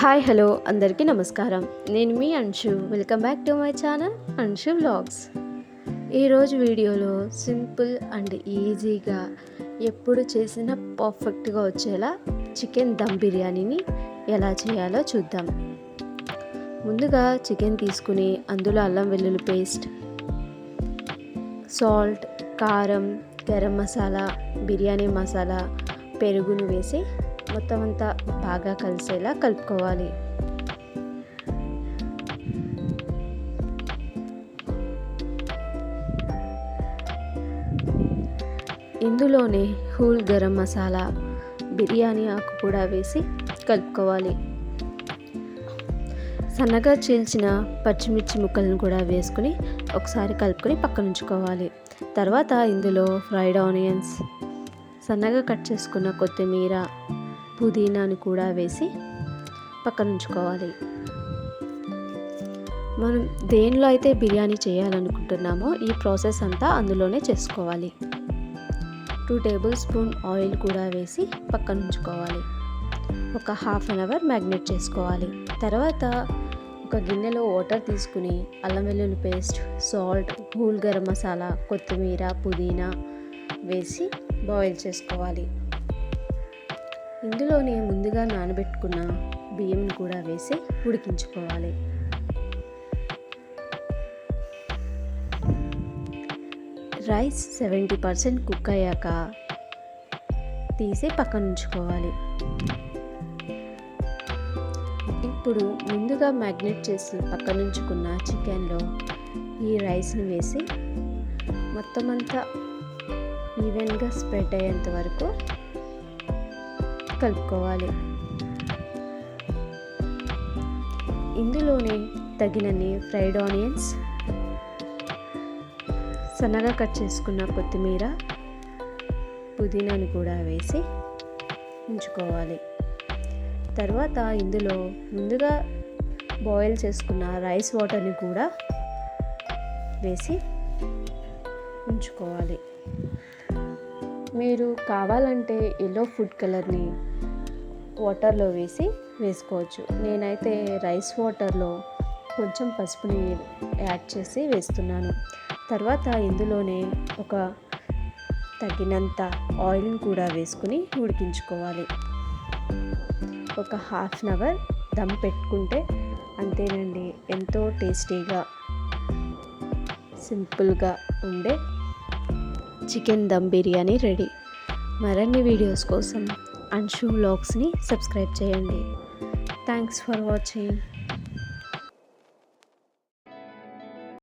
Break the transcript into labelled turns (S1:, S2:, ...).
S1: Hi hello. అందరికీ నమస్కారం. నేను మీ Anshu. Welcome back to my channel Anshu vlogs. ఈరోజు వీడియోలో సింపుల్ అండ్ ఈజీగా ఎప్పుడు చేసిన పర్ఫెక్ట్గా వచ్చేలా చికెన్ దమ్ బిర్యానీని ఎలా చేయాలో చూద్దాం. ముందుగా చికెన్ తీసుకుని అందులో అల్లం వెల్లుల్లి పేస్ట్ సాల్ట్ కారం గరం మసాలా బిర్యానీ మసాలా పెరుగును వేసి మొత్తం అంతా బాగా కలిసేలా కలుపుకోవాలి. ఇందులోనే హూల్ గరం మసాలా బిర్యానీ ఆకు కూడా వేసి కలుపుకోవాలి. సన్నగా చీల్చిన పచ్చిమిర్చి ముక్కలను కూడా వేసుకుని ఒకసారి కలుపుకొని పక్కన ఉంచుకోవాలి. తర్వాత ఇందులో ఫ్రైడ్ ఆనియన్స్ సన్నగా కట్ చేసుకున్న కొత్తిమీర పుదీనాను కూడా వేసి పక్కన ఉంచుకోవాలి. మనం దేనిలో అయితే బిర్యానీ చేయాలనుకుంటున్నామో ఈ ప్రాసెస్ అంతా అందులోనే చేసుకోవాలి. టూ టేబుల్ స్పూన్ ఆయిల్ కూడా వేసి పక్కన ఉంచుకోవాలి. ఒక హాఫ్ అన్ అవర్ మ్యాగ్నేట్ చేసుకోవాలి. తర్వాత ఒక గిన్నెలో వాటర్ తీసుకుని అల్లం వెల్లుల్లి paste salt whole garam masala కొత్తిమీర పుదీనా వేసి బాయిల్ చేసుకోవాలి. ఇందులోనే ముందుగా నానబెట్టుకున్న బియ్యంని కూడా వేసి ఉడికించుకోవాలి. రైస్ సెవెంటీ పర్సెంట్ కుక్ అయ్యాక తీసి పక్కన ఉంచుకోవాలి. ఇప్పుడు ముందుగా మ్యాగ్నెట్ చేసి పక్కన ఉంచుకున్న చికెన్లో ఈ రైస్ని వేసి మొత్తం అంతా ఈవెన్గా స్ప్రెడ్ అయ్యేంత వరకు కలుపుకోవాలి. ఇందులోనే తగినన్ని ఫ్రైడ్ ఆనియన్స్ సన్నగా కట్ చేసుకున్న కొత్తిమీర పుదీనాని కూడా వేసి ఉంచుకోవాలి. తర్వాత ఇందులో ముందుగా బాయిల్ చేసుకున్న రైస్ వాటర్ని కూడా వేసి ఉంచుకోవాలి. మీరు కావాలంటే ఎల్లో ఫుడ్ కలర్ని వాటర్లో వేసి వేసుకోవచ్చు. నేనైతే రైస్ వాటర్లో కొంచెం పసుపుని యాడ్ చేసి వేస్తున్నాను. తర్వాత ఇందులోనే ఒక తగినంత ఆయిల్ని కూడా వేసుకుని ఉడికించుకోవాలి. ఒక హాఫ్ అన్ అవర్ దమ్ పెట్టుకుంటే అంతేనండి. ఎంతో టేస్టీగా సింపుల్గా ఉండే చికెన్ దమ్ బిర్యానీ రెడీ. మరిన్ని వీడియోస్ కోసం అన్షు వ్లాగ్స్ని సబ్స్క్రైబ్ చేయండి. Thanks for watching.